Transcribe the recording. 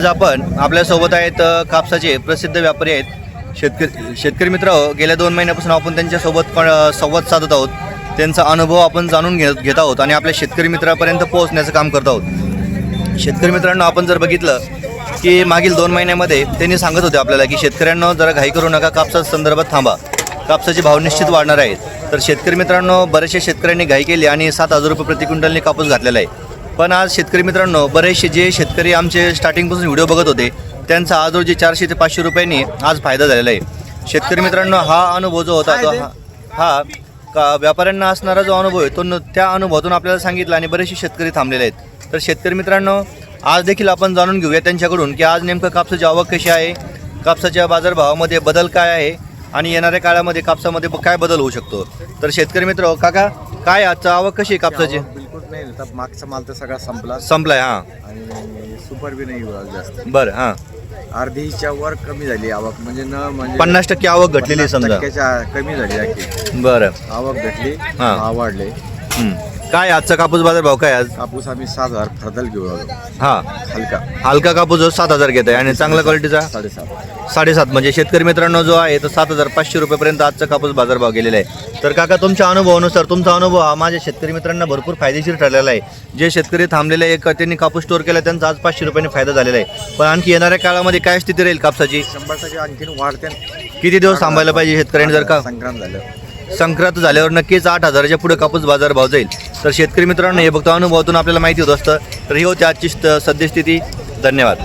आज आपण आपल्यासोबत आहेत कापसाचे प्रसिद्ध व्यापारी आहेत. शेतकरी शेतकरी मित्र गेल्या दोन महिन्यापासून आपण त्यांच्यासोबत पण संवाद साधत आहोत. त्यांचा अनुभव आपण जाणून घेत घेत आहोत आणि आपल्या शेतकरी मित्रापर्यंत पोहोचण्याचं काम करत आहोत. शेतकरी मित्रांनो आपण जर बघितलं की मागील दोन महिन्यामध्ये त्यांनी सांगत होते आपल्याला की शेतकऱ्यांना जरा घाई करू नका कापसा संदर्भात थांबा. कापसाचे भाव निश्चित वाढणार आहेत. तर शेतकरी मित्रांनो बरेचसे शेतकऱ्यांनी घाई केली आणि सात हजार रुपये प्रति क्विंटलने कापूस घातलेला आहे. पण आज शेतकरी मित्रांनो बरेचसे जे शेतकरी आमचे स्टार्टिंगपासून व्हिडिओ बघत होते त्यांचा आज रोजी चारशे ते पाचशे रुपयांनी आज फायदा झालेला आहे. शेतकरी मित्रांनो हा अनुभव जो होता तो हा हा का व्यापाऱ्यांना असणारा जो अनुभव आहे तो न- त्या अनुभवातून आपल्याला सांगितला आणि बरेचसे शेतकरी थांबलेले आहेत. तर शेतकरी मित्रांनो आज देखील आपण जाणून घेऊया त्यांच्याकडून की आज नेमकं कापसाची आवक कशी आहे कापसाच्या बाजारभावामध्ये बदल काय आहे आणि येणाऱ्या काळामध्ये कापसामध्ये काय बदल होऊ शकतो. तर शेतकरी मित्र काका काय आजचं आवक कशी आहे कापसाची? तर मागचा माल तर सगळा संपला. संपलाय हां. आणि सुपर बी नाही जास्त. बरं हां. अर्धीच्या वर कमी झाली आवक म्हणजे न म्हणजे पन्नास टक्के आवक घटलेली समजा. टक्क्याच्या कमी झाली आखी बरं. आवक घटली हा. वाढले. काय आजचा कापूस बाजार भाव काय आज? कापूस आम्ही सात हजार फरदल आलो हा. हलका. हलका कापूस जो सात हजार घेत आहे आणि चांगल्या क्वालिटीचा? साडेसात. साडेसात. म्हणजे शेतकरी मित्रांनो जो आहे तो सात हजार पाचशे रुपयेपर्यंत आजचा कापूस बाजारभाव गेलेला आहे. तर काका तुमच्या अनुभवानुसार तुमचा अनुभव हा माझ्या शेतकरी मित्रांना भरपूर फायदेशीर ठरलेला आहे. जे शेतकरी थांबलेले आहे का त्यांनी कापूस स्टोअर केला त्यांचा आज पाचशे रुपयांनी फायदा झालेला आहे. पण आणखी येणाऱ्या काळामध्ये काय स्थिती राहील कापसाची? शंभर टक्के आणखीन वाढते. किती दिवस थांबायला पाहिजे शेतकऱ्यांनी जर का? संक्रांत झालं. संक्रांत झाल्यावर नक्कीच आठ हजाराच्या पुढे कापूस बाजार भाव जाईल. तर शेतकरी मित्रांनो हे फक्त अनुभवातून आपल्याला माहिती होत असतं. तर ही होती आजची सद्यस्थिती. धन्यवाद.